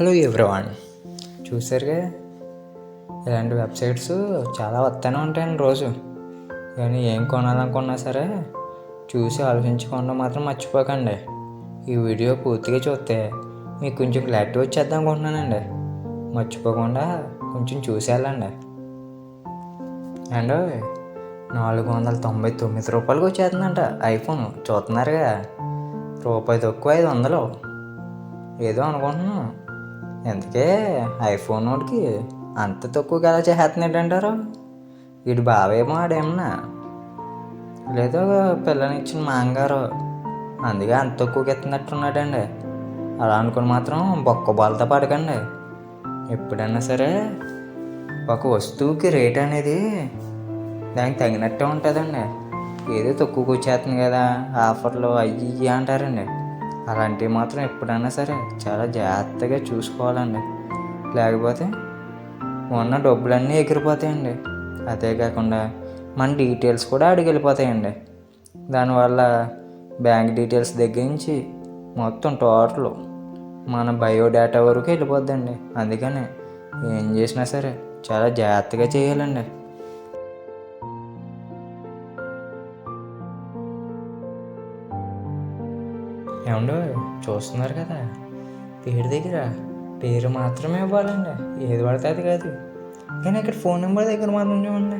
Hello everyone. చూసారుగా ఇలాంటి websites చాలా వస్తూనే ఉంటాయండి రోజు. కానీ ఏం కొనాలనుకున్నా సరే చూసి ఆలోచించకుండా మాత్రం మర్చిపోకండి. ఈ వీడియో పూర్తిగా చూస్తే మీకు కొంచెం క్లారిటీ వచ్చేద్దాం అనుకుంటున్నానండి. మర్చిపోకుండా కొంచెం చూసి వెళ్ళండి అండ్ నాలుగు వందల తొంభై తొమ్మిది రూపాయలకి వచ్చేస్తుందంట ఐఫోన్. చూస్తున్నారుగా? రూపాయి తక్కువ ఐదు వందలు. ఏదో అనుకుంటున్నాను. ఎందుకే ఐఫోన్ వాడికి అంత తక్కువకి చేస్తున్నాడు చేస్తున్నాడంటారు వీడు బావేమో ఆడేమన్నా. లేదో పిల్లనిచ్చిన మాంగారు అందుకే అంత తక్కువకి ఎత్తున్నట్టున్నాడండి అలా అనుకుని మాత్రం బొక్క బాలతో పడకండి. ఎప్పుడైనా సరే ఒక వస్తువుకి రేట్ అనేది దానికి తగినట్టే ఉంటుందండి. ఏదో తక్కువకి వచ్చేస్తుంది కదా ఆఫర్లు అయ్యి ఇయ్యి అంటారండి. అలాంటివి మాత్రం ఎప్పుడైనా సరే చాలా జాగ్రత్తగా చూసుకోవాలండి. లేకపోతే ఉన్న డబ్బులన్నీ ఎగిరిపోతాయండి. అదే కాకుండా మన డీటెయిల్స్ కూడా అడిగి వెళ్ళిపోతాయండి దానివల్ల బ్యాంక్ డీటెయిల్స్ దగ్గర నుంచి మొత్తం టోటల్ మన బయోడేటా వరకు వెళ్ళిపోద్దండి. అందుకని ఏం చేసినా సరే చాలా జాగ్రత్తగా చేయాలండి. ఏమండో చూస్తున్నారు కదా. పేరు దగ్గర పేరు మాత్రమే ఇవ్వాలండి. ఏది పడితే అది కాదు. కానీ ఇక్కడ ఫోన్ నెంబర్ దగ్గర మాత్రం చూడండి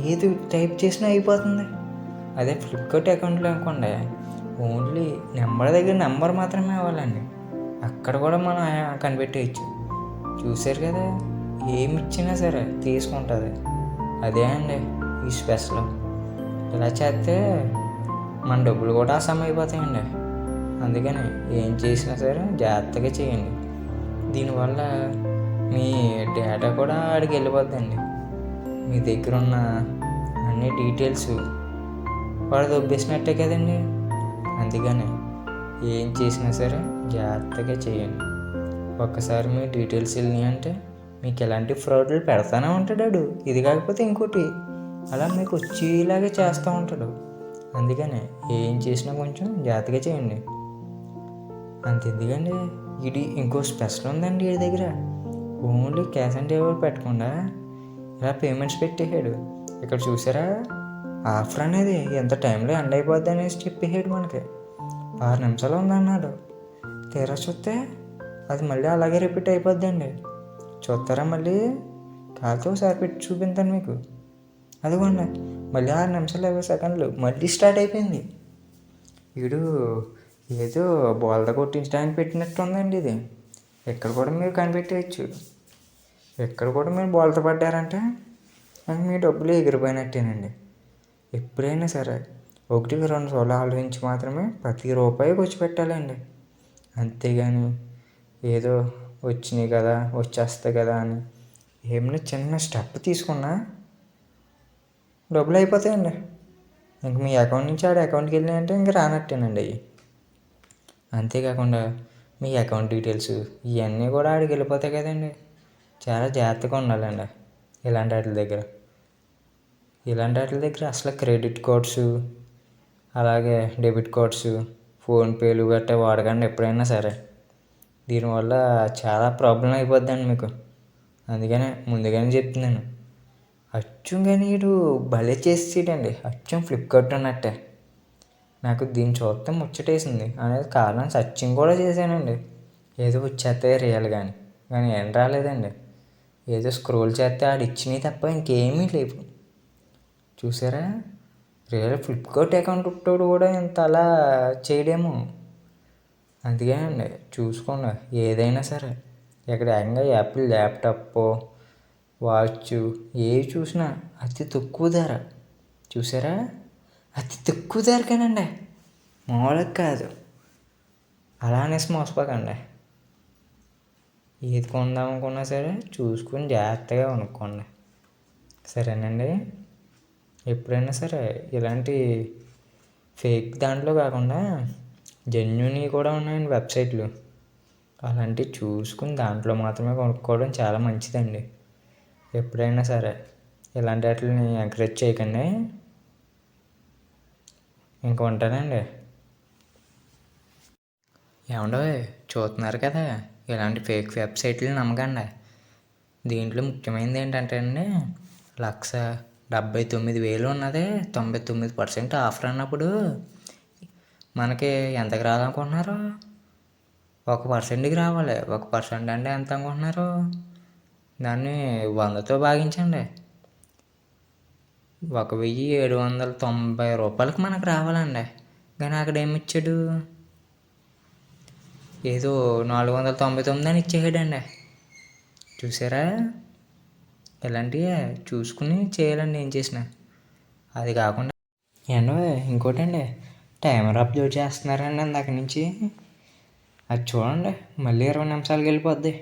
ఏది టైప్ చేసినా అయిపోతుంది. అదే ఫ్లిప్కార్ట్ అకౌంట్లో అనుకోండి ఓన్లీ నెంబర్ దగ్గర నెంబర్ మాత్రమే ఇవ్వాలండి. అక్కడ కూడా మనం కనిపెట్టేయచ్చు. చూశారు కదా ఏమి ఇచ్చినా సరే తీసుకుంటుంది. అదే అండి ఈ స్పెషల్ ఇలా చేస్తే మన డబ్బులు కూడా సమయం అయిపోతాయండి. అందుకని ఏం చేసినా సరే జాగ్రత్తగా చేయండి. దీనివల్ల మీ డేటా కూడా ఆడికి వెళ్ళిపోద్దండి. మీ దగ్గర ఉన్న అన్ని డీటెయిల్స్ వాడు దొబ్బేసినట్టే కదండి. అందుకని ఏం చేసినా సరే జాగ్రత్తగా చేయండి. ఒక్కసారి మీ డీటెయిల్స్ వెళ్ళినాయి అంటే మీకు ఎలాంటి ఫ్రాడ్లు పెడతానే ఉంటాడు ఇది కాకపోతే ఇంకోటి అలా మీకు వచ్చేలాగా చేస్తూ ఉంటాడు. అందుకని ఏం చేసినా కొంచెం జాగ్రత్తగా చేయండి. అంత ఎందుకండి ఇది ఇంకో స్పెషల్ ఉందండి వీడి దగ్గర. ఓన్లీ క్యాష్ ఆన్ డెలివరీ పెట్టకుండా ఇలా పేమెంట్స్ పెట్టేసాడు ఇక్కడ చూసారా? ఆఫర్ అనేది ఎంత టైంలో ఎండ్ అయిపోద్ది అనేసి చెప్పేసాడు మనకి. ఆరు నిమిషాలు ఉందన్నాడు. తీరా చూస్తే అది మళ్ళీ అలాగే రిపీట్ అయిపోద్దండి. చూస్తారా మళ్ళీ? కాలుతో ఒకసారి పెట్టి చూపించాను మీకు. అదిగోండి. మళ్ళీ ఆరు నిమిషాలు ఇరవై సెకండ్లు. మళ్ళీ స్టార్ట్ అయిపోయింది. వీడు ఏదో బోల్ద కొట్టించడానికి పెట్టినట్టు ఉందండి ఇది. ఇక్కడ కూడా మీరు కనిపెట్టేయచ్చు. ఎక్కడ కూడా మీరు బోల్త పడ్డారంటే. అది మీ డబ్బులు ఎగిరిపోయినట్టేనండి. ఎప్పుడైనా సరే ఒకటికి రెండు సార్లు ఆలోచించి మాత్రమే ప్రతి రూపాయి వచ్చి పెట్టాలండి అంతేగాని ఏదో వచ్చినాయి కదా వచ్చేస్తాయి కదా అని ఏమైనా చిన్న స్టెప్ తీసుకున్నా డబ్బులు అయిపోతాయండి. ఇంక మీ అకౌంట్ నుంచి ఆడ అకౌంట్కి వెళ్ళినాయంటే ఇంక రానట్టేనండి అవి అంతేకాకుండా మీ అకౌంట్ డీటెయిల్స్ ఇవన్నీ కూడా ఆడికి వెళ్ళిపోతాయి కదండి. చాలా జాగ్రత్తగా ఉండాలండి ఇలాంటి వాటి దగ్గర. ఇలాంటి వాటి దగ్గర అసలు క్రెడిట్ కార్డ్స్ అలాగే డెబిట్ కార్డ్స్ ఫోన్పేలు గట్టా వాడకండి ఎప్పుడైనా సరే. దీనివల్ల చాలా ప్రాబ్లం అయిపోద్దండి మీకు. అందుకనే ముందుగానే చెప్తున్నాను. అచ్చం కానీ వీడు భలే చేసేటండి అచ్చం ఫ్లిప్కార్ట్ అన్నట్టే. నాకు దీన్ని చూస్తే ముచ్చటేసింది. అనేది కారణం సర్చింగ్ కూడా చేశానండి. ఏదో వచ్చేస్తాయి రియల్ కానీ కానీ ఏం రాలేదండి. ఏదో స్క్రోల్ చేస్తే ఆడు ఇచ్చినవి తప్ప ఇంకేమీ లేవు. చూసారా? రియల్ ఫ్లిప్కార్ట్ అకౌంట్ ఉంటాడు కూడా ఇంత అలా చేయడేమో. అందుకే అండి చూసుకోండి. ఏదైనా సరే. ఇక్కడ ఏకంగా యాపిల్ ల్యాప్టాప్ వాచ్ ఏవి చూసినా అతి తక్కువ ధర. చూసారా? అతి తక్కువ ధరకేనండి మామూలుగా కాదు. అలా అనేసి మోసపోకండి ఏది కొందాం అనుకున్నా సరే చూసుకుని జాగ్రత్తగా కొనుక్కోండి. సరేనండి? ఎప్పుడైనా సరే ఇలాంటి ఫేక్ దాంట్లో కాకుండా జెన్యున్ కూడా ఉన్నాయండి వెబ్సైట్లు. అలాంటివి చూసుకుని దాంట్లో మాత్రమే కొనుక్కోవడం చాలా మంచిదండి. ఎప్పుడైనా సరే. ఇలాంటి వాటిని ఎంకరేజ్ చేయకండి. ఇంక ఉంటానండి ఏమండో చూస్తున్నారు కదా ఇలాంటి ఫేక్ వెబ్సైట్లు నమ్మకండి. దీంట్లో ముఖ్యమైనది ఏంటంటే అండి లక్ష డెబ్బై తొమ్మిది వేలు ఉన్నది తొంభై తొమ్మిది పర్సెంట్ ఆఫర్ అన్నప్పుడు మనకి ఎంతకు రాదనుకుంటున్నారు? ఒక పర్సెంట్కి రావాలి. ఒక పర్సెంట్ అంటే ఎంత అనుకుంటున్నారు? దాన్ని వందతో భాగించండి. ఒక వెయ్యి ఏడు వందల తొంభై రూపాయలకి మనకు రావాలండి. కానీ అక్కడ ఏమి ఇచ్చాడు? ఏదో నాలుగు వందల తొంభై తొమ్మిది అని ఇచ్చేయడండి చూసారా? ఇలాంటివి చూసుకుని చేయాలండి ఏం చేసినా. అది కాకుండా ఏండో ఇంకోటండి టైమర్ అప్లోడ్ చేస్తున్నారండి అందాక నుంచి. అది చూడండి మళ్ళీ ఇరవై నిమిషాలకి వెళ్ళిపోద్ది.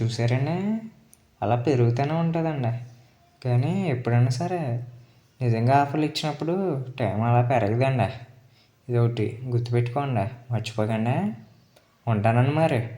చూసారండి? అలా పెరుగుతూనే ఉంటుందండి. కానీ ఎప్పుడైనా సరే నిజంగా ఆఫర్లు ఇచ్చినప్పుడు టైం అలా పెరగదండి. ఇది ఒకటి గుర్తుపెట్టుకోండి మర్చిపోకండి. ఉంటానండి మరి.